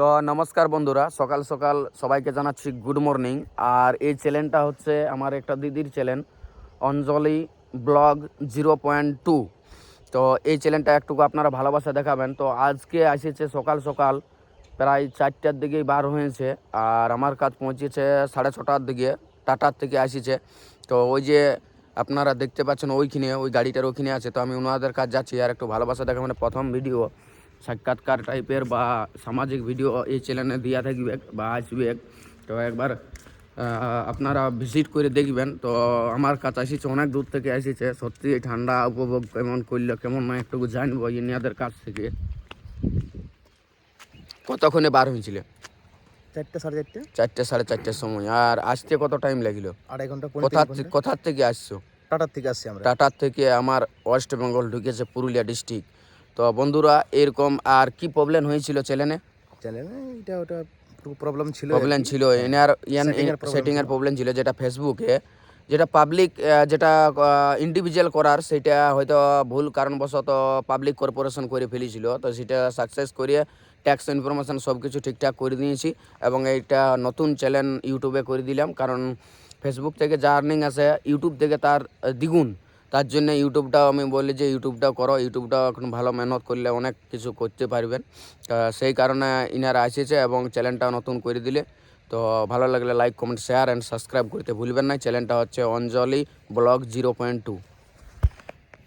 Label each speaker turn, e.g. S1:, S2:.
S1: তো নমস্কার বন্ধুরা, সকাল সকাল সবাইকে জানাচ্ছি গুড মর্নিং। আর এই চ্যানেলটা হচ্ছে আমার একটা দিদির channel, Anjali vlog zero point two. তো এই চ্যানেলটা একটুকু আপনারা ভালোবাসা দেখাবেন। তো আজকে আসেছে সকাল সকাল, প্রায় চারটার দিকেই বার হয়েছে, আর আমার কাজ পৌঁছেছে সাড়ে ছটার দিকে, টাটার থেকে আসিছে। তো ওই যে আপনারা দেখতে পাচ্ছেন ওইখানে, ওই গাড়িটার ওইখানে আছে। তো আমি ওনাদের কাজ যাচ্ছি আর একটু ভালোবাসা দেখা মানে প্রথম ভিডিও। সাক্ষাৎকার টাইপের বা সামাজিক ভিডিও এই চ্যানেলে দেওয়া থাকবে বা আসবে। তো একবার আপনারা ভিজিট করে দেখবেন। তো আমার কাছে আসিছে অনেক দূর থেকে আসিছে। সত্যি ঠান্ডা উপভোগ কেমন করলে কেমন না একটু জানব ইনিয়াদের কাছ থেকে। কতক্ষণে বার হয়েছিল?
S2: চারটে সাড়ে চারটে।
S1: চারটে সাড়ে চারটের সময়। আর আসতে কত টাইম লাগল?
S2: আড়াই ঘণ্টা
S1: কোথা কোথার থেকে আসছো?
S2: টাটার থেকে আসছি আমরা।
S1: টাটার থেকে আমার ওয়েস্ট বেঙ্গল ঢুকেছে পুরুলিয়া ডিস্ট্রিক্ট তো বন্ধুরা এরকম আর কি প্রবলেম হয়েছিল চ্যানেলে
S2: চ্যানেলে এটা ওটা একটু প্রবলেম ছিল
S1: প্রবলেম ছিল এনার
S2: problem
S1: সেটিং এর প্রবলেম ছিল যেটা ফেসবুকে যেটা পাবলিক যেটা ইন্ডিভিজুয়াল করার সেটা হয়তো ভুল কারণবশত পাবলিক কর্পোরেশন করে ফেলেছিল। তো সেটা সাকসেস করে ট্যাক্স ইনফরমেশন সব কিছু ঠিকঠাক করে দিয়েছি এবং এইটা নতুন চ্যানেল ইউটিউবে করে দিলাম। কারণ ফেসবুক থেকে যা আর্নিং আসে ইউটিউব থেকে তার দ্বিগুণ। তার জন্য ইউটিউবটাও আমি বলি যে ইউটিউবটা করো, ইউটিউবটাও এখন ভালো মেহনত করলে অনেক কিছু করতে পারবেন। সেই কারণে ইনারা আসেছে এবং চ্যানেলটা নতুন করে দিলে। তো ভালো লাগলে like comment share and subscribe করতে ভুলবেন না। চ্যানেলটা হচ্ছে Anjali vlog zero point two.